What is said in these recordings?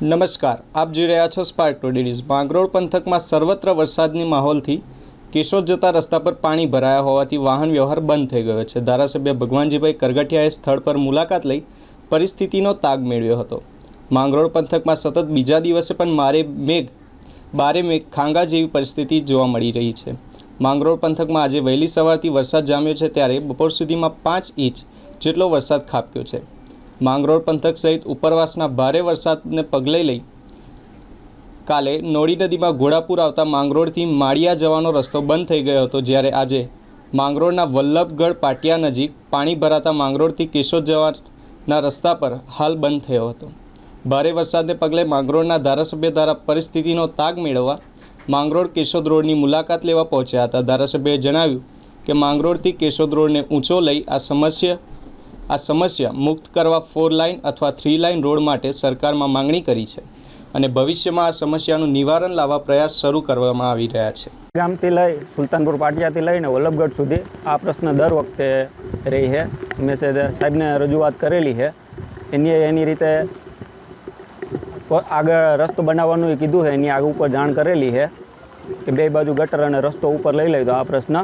નમસ્કાર, આપ જોઈ રહ્યા છો સ્પાર્ક ટુડે ન્યૂઝ માંગરોળ પંથકમાં સર્વત્ર વરસાદની માહોલથી કેશોદ જતા રસ્તા પર પાણી ભરાયા હોવાથી વાહન વ્યવહાર બંધ થઈ ગયો છે. ધારાસભ્ય ભગવાનજીભાઈ કરગઠિયાએ સ્થળ પર મુલાકાત લઈ પરિસ્થિતિનો તાગ મેળવ્યો હતો. માંગરોળ પંથકમાં સતત બીજા દિવસે પણ મારે મેઘ, બારે મેઘ, ખાંગા જેવી પરિસ્થિતિ જોવા મળી રહી છે. માંગરોળ પંથકમાં આજે વહેલી સવારથી વરસાદ જામ્યો છે, ત્યારે બપોર સુધીમાં પાંચ ઇંચ જેટલો વરસાદ ખાબક્યો છે. માંગરોળ પંથક સહિત ઉપરવાસના ભારે વરસાદને પગલે લઈ કાલે નોડી નદીમાં ઘોડાપુર આવતા માંગરોળથી માળિયા જવાનો રસ્તો બંધ થઈ ગયો હતો. જ્યારે આજે માંગરોળના વલ્લભગઢ પાટિયા નજીક પાણી ભરાતા માંગરોળથી કેશોદ જવાના રસ્તા પર હાલ બંધ થયો હતો. ભારે વરસાદને પગલે માંગરોળના ધારાસભ્ય દ્વારા પરિસ્થિતિનો તાગ મેળવવા માંગરોળ કેશોદ રોડની મુલાકાત લેવા પહોંચ્યા હતા. ધારાસભ્યએ જણાવ્યું કે માંગરોળથી કેશોદ રોડને ઊંચો લઈ આ સમસ્યા આ સમસ્યા મુક્ત કરવા ફોર લાઇન અથવા થ્રી લાઇન રોડ માટે સરકારમાં માંગણી કરી છે અને ભવિષ્યમાં આ સમસ્યાનું નિવારણ લાવવા પ્રયાસ શરૂ કરવામાં આવી રહ્યા છે. ગામથી લઈ સુલતાનપુર પાટિયાથી લઈને વલ્લભગઢ સુધી આ પ્રશ્ન દર વખતે રહી છે. મેં સાહેબને રજૂઆત કરેલી છે. એની એની રીતે આગળ રસ્તો બનાવવાનું એ કીધું છે. એની આગ ઉપર જાણ કરેલી છે કે બે બાજુ ગટર અને રસ્તો ઉપર લઈ લઈ તો આ પ્રશ્ન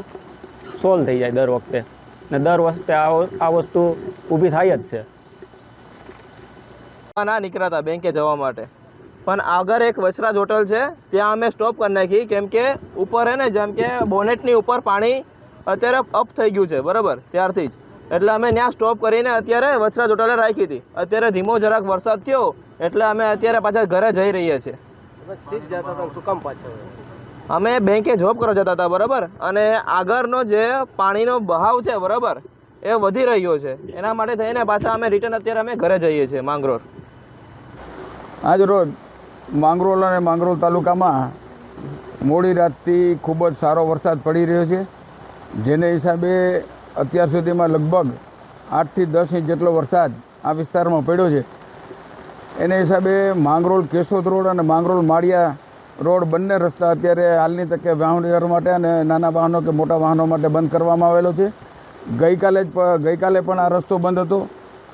સોલ્વ થઈ જાય દર વખતે. ને દર વખતે આ વસ્તુ ઊભી થાય જ છે. ના નીકળ્યા હતા બેંકે જવા માટે. પણ આગળ એક વચરાજ હોટલ છે ત્યાં અમે સ્ટોપ કરી નાખી કેમ કે ઉપર હે ને જેમ કે બોનેટની ઉપર પાણી અત્યારે અપ થઈ ગયું છે બરાબર ત્યારથી જ. એટલે અમે ત્યાં સ્ટોપ કરીને અત્યારે વચરાજ હોટલે રાખી હતી. અત્યારે ધીમો જરાક વરસાદ થયો એટલે અમે અત્યારે પાછા ઘરે જઈ રહીએ છીએ. અમે બેંકે જોબ કરવા જતા હતા, બરાબર? અને આગળનો જે પાણીનો બહાવ છે, બરાબર, એ વધી રહ્યો છે. એના માટે થઈને પાછા અમે રિટર્ન અત્યારે અમે ઘરે જઈએ છીએ, માંગરોળ. આજ રોજ માંગરોળ અને માંગરોળ તાલુકામાં મોડી રાતથી ખૂબ જ સારો વરસાદ પડી રહ્યો છે, જેને હિસાબે અત્યાર સુધીમાં લગભગ આઠથી દસ ઇંચ જેટલો વરસાદ આ વિસ્તારમાં પડ્યો છે. એને હિસાબે માંગરોળ કેશોદ રોડ અને માંગરોળ માળિયા રોડ બંને રસ્તા અત્યારે હાલની તકે વાહન વ્યવહાર માટે અને નાના વાહનો કે મોટા વાહનો માટે બંધ કરવામાં આવેલો છે. ગઈકાલે જ ગઈકાલે પણ આ રસ્તો બંધ હતો.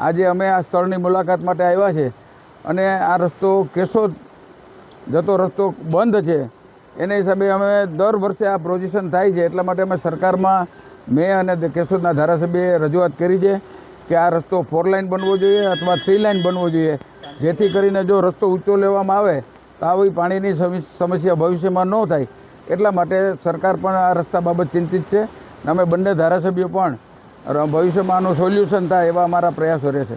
આજે અમે આ સ્થળની મુલાકાત માટે આવ્યા છે અને આ રસ્તો કેશોદ જતો રસ્તો બંધ છે. એના હિસાબે અમે દર વર્ષે આ પ્રોજેક્શન થાય છે એટલા માટે અમે સરકારમાં મેં અને કેશોદના ધારાસભ્યએ રજૂઆત કરી છે કે આ રસ્તો ફોર લાઇન બનવો જોઈએ અથવા થ્રી લાઇન બનવો જોઈએ. જેથી કરીને જો રસ્તો ઊંચો લેવામાં આવે તો આવી પાણીની સમી- સમસ્યા ભવિષ્યમાં ન થાય, એટલા માટે સરકાર પણ આ રસ્તા બાબત ચિંતિત છે અને અમે બંને ધારાસભ્યો પણ ભવિષ્યમાં આનું સોલ્યુશન થાય એવા અમારા પ્રયાસો રહેશે.